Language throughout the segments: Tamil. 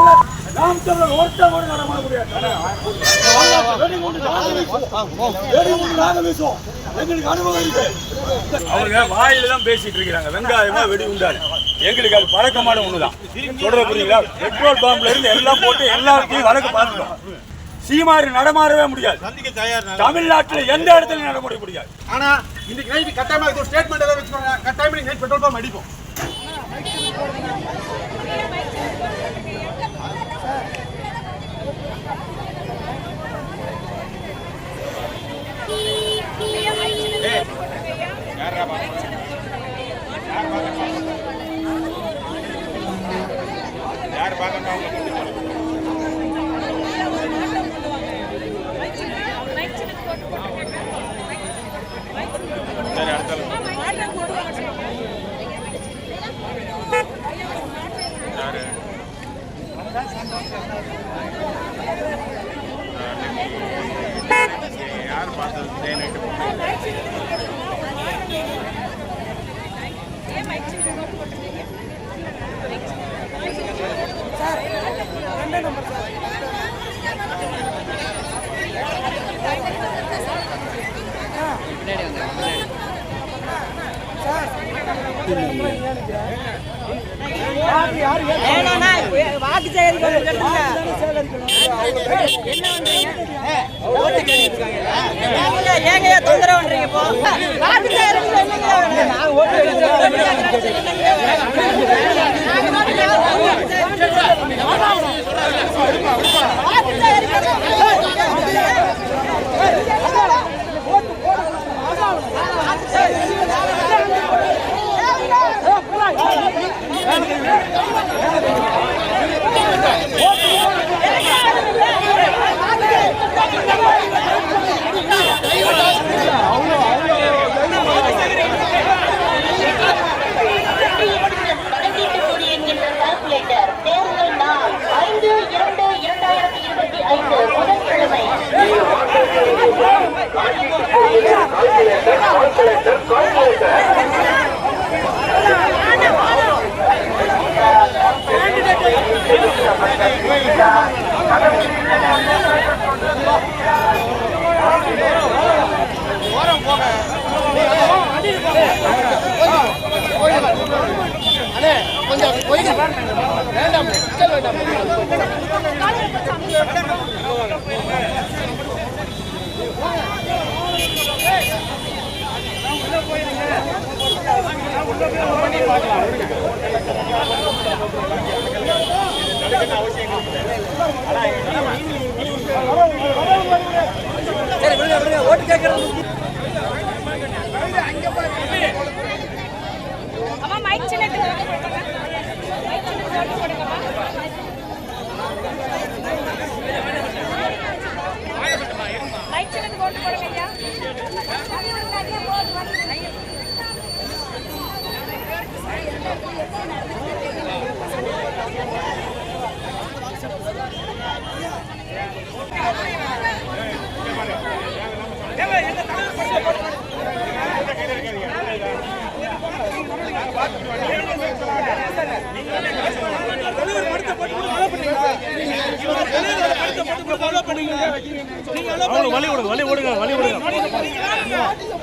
கூட முடியாது. எங்களுக்கு அனுபவம் இருக்கு அவங்க வாயில தான் பேசிட்டு இருக்கிறாங்க. வெங்காயமா வெடி உண்டாரு எங்களுக்கு அது பழக்கமான ஒண்ணுதான். சொல்ற புரியுங்களா பெட்ரோல் பம்ப்ல இருந்து எல்லாம் போட்டு எல்லாத்தையும் வழக்கு பார்த்துட்டோம். சீமாரி நடமாடவே முடியாது. தமிழ்நாட்டுல எந்த இடத்துலயும் நடமாட முடியாது. ஆனா இன்னைக்கு நைட் கட்டாயமா இது ஸ்டேட்மெண்ட் ஏதாவது வச்சுக்கோங்க. கட்டாயமா நைட் பெட்ரோல் பம்ப் அடிப்போம். வேணாண்ணா, வாக்கு சேகரிக்கணும் தொந்தரவு பண்றீங்க இப்போ? வாக்கு போக அம்மா ஓட்டு மைக் சின்னத்துக்கு மைக் சின்னத்துக்கு ஓட்டு போடுங்க. ஐயா வழி விடுங்க வழி விடுங்க வழி விடுங்க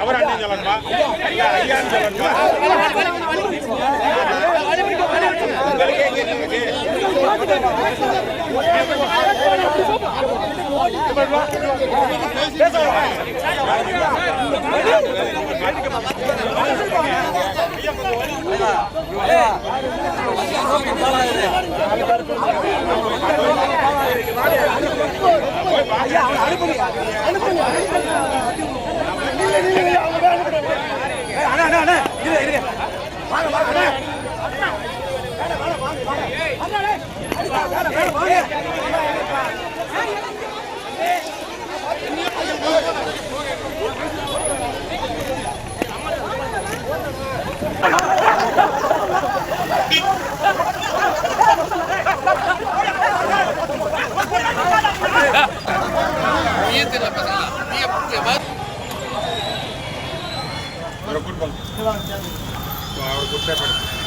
அவர் அண்ணன் சொல்லணுமா ஐயா ஐயான்னு சொல்லணுமா அண்ணா அண்ணா அண்ணா இருங்க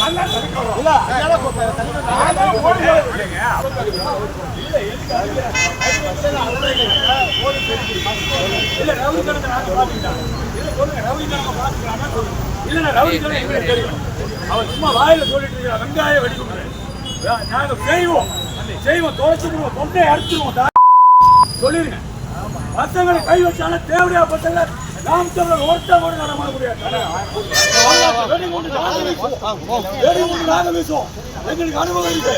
கணக்கு சொல்லுங்க ரவுடி கணக்கு எங்களுக்கு தெரியும் அவன் சும்மா வாயில சொல்லிட்டு இருக்கிற வெங்காய வெடிக்குண்டு நாங்க செய்வோம் செய்வோம் தொலைச்சு தொண்டையை அடிச்சிருவோம் சொல்லிருங்க பசங்களை கை வச்சாலும் தேவையா பசங்களை நாம் தமிழர் ஒருத்த கூட நடமாட முடியாது நாங்க வீசுவோம். எங்களுக்கு அனுபவம் இருக்கு.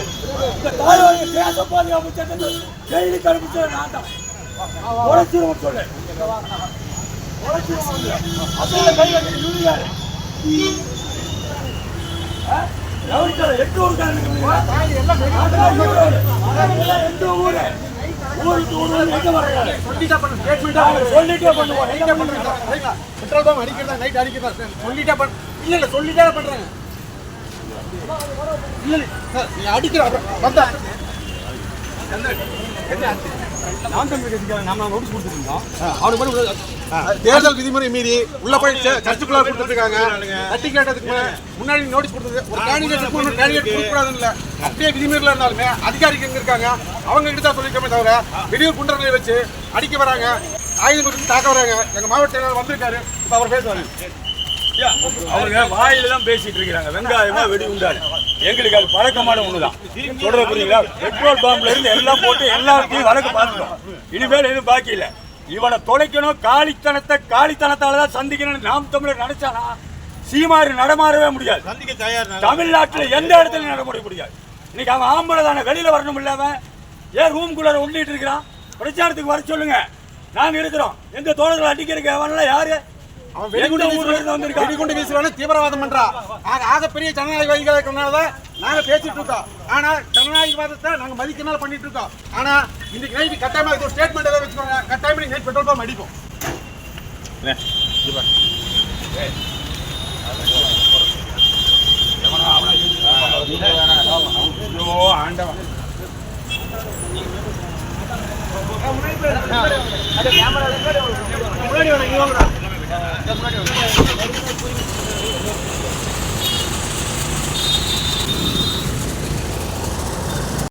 இந்த தாய்வாரி தேச பாதுகாப்பு சட்டத்தில் ஜெயிலுக்கு அனுப்பிச்சது நான் தான். உழைச்சிருவோம் சொல்லு. உழைச்சிருவோம் கை எட்டு ஊருக்காரனுக்கு ஊரு. ஊருக்கு ஊரு எங்க வர்றாங்க? நாங்க சொல்லிட்டே பண்ணுவோம். எங்க பண்றீங்க? பெட்ரோல் பம்ப் அடிக்கிறதா நைட் அடிக்கிறதா சார் சொல்லிட்டே பண் இல்ல இல்ல சொல்லிட்டே பண்றாங்க இல்ல இல்ல சார் நீ அடிக்கிற அப்புறம் வந்தா தேர்தல் விதிமுறை மீறி உள்ள போய் சர்ச்சுக்குள்ள கொடுத்துருக்காங்க. தட்டி கேட்டதுக்கு முன்னாடி நோட்டீஸ் கொடுத்தது. ஒரு கேண்டிடேட் கேண்டிடேட் கொடுக்கூடாதுன்னு இல்லை அப்படியே விதிமுறையில் இருந்தாலுமே அதிகாரிகள் எங்கே இருக்காங்க? அவங்க கிட்ட தான் சொல்லிருக்கோமே தவிர வெளியூர் குண்டர்களை வச்சு அடிக்க வராங்க. ஆயுதம் கொடுத்து தாக்க வராங்க. எங்கள் மாவட்ட செயலாளர் வந்திருக்காரு. இப்போ அவர் பேசுவார். அவங்க வாயில தான் பேசிட்டு இருக்கிறாங்க. வெங்காயமா வெடி உண்டாரு எங்களுக்கு அது பழக்கமான ஒண்ணுதான். சொல்றது புரியுங்களா பெட்ரோல் பம்ப்ல இருந்து எல்லாம் போட்டு எல்லாத்தையும் வழக்கு பார்த்துட்டோம். இனிமேல் எதுவும் பாக்கி இல்ல. இவனை தொலைக்கணும். காலித்தனத்தை காலித்தனத்தால தான் சந்திக்கணும்னு நாம் தமிழர் நினைச்சானா? சீமாறு நடமாறவே முடியாது. தமிழ்நாட்டுல எந்த இடத்துல நடமுடிய முடியாது? இன்னைக்கு அவன் ஆம்பளை தானே வெளியில வரணும் இல்லாம ஏன் ரூம் குள்ள உள்ளிட்டு இருக்கிறான்? பிரச்சாரத்துக்கு வர சொல்லுங்க. நாங்க இருக்கிறோம். எங்க தோழர்கள் அடிக்கிறதுக்கு அவன்லாம் யாரு? அவன் வெடிகுண்டு வீசுறான் தீவிரவாதம் பண்றா. ஆக ஆக பெரிய ஜனநாயகவாதிகள் இருக்கிறனால நாங்க பேசிட்டு இருக்கோம். ஆனா ஜனநாயகவாதத்தை நாங்க மதிக்கனால பண்ணிட்டு இருக்கோம். ஆனா இன்னைக்கு நைட் கட்டாயமா ஒரு ஸ்டேட்மெண்ட் ஏதாவது வச்சுக்கோங்க. கட்டாயமா நைட் பெட்ரோல் பம்ப் ஐயோ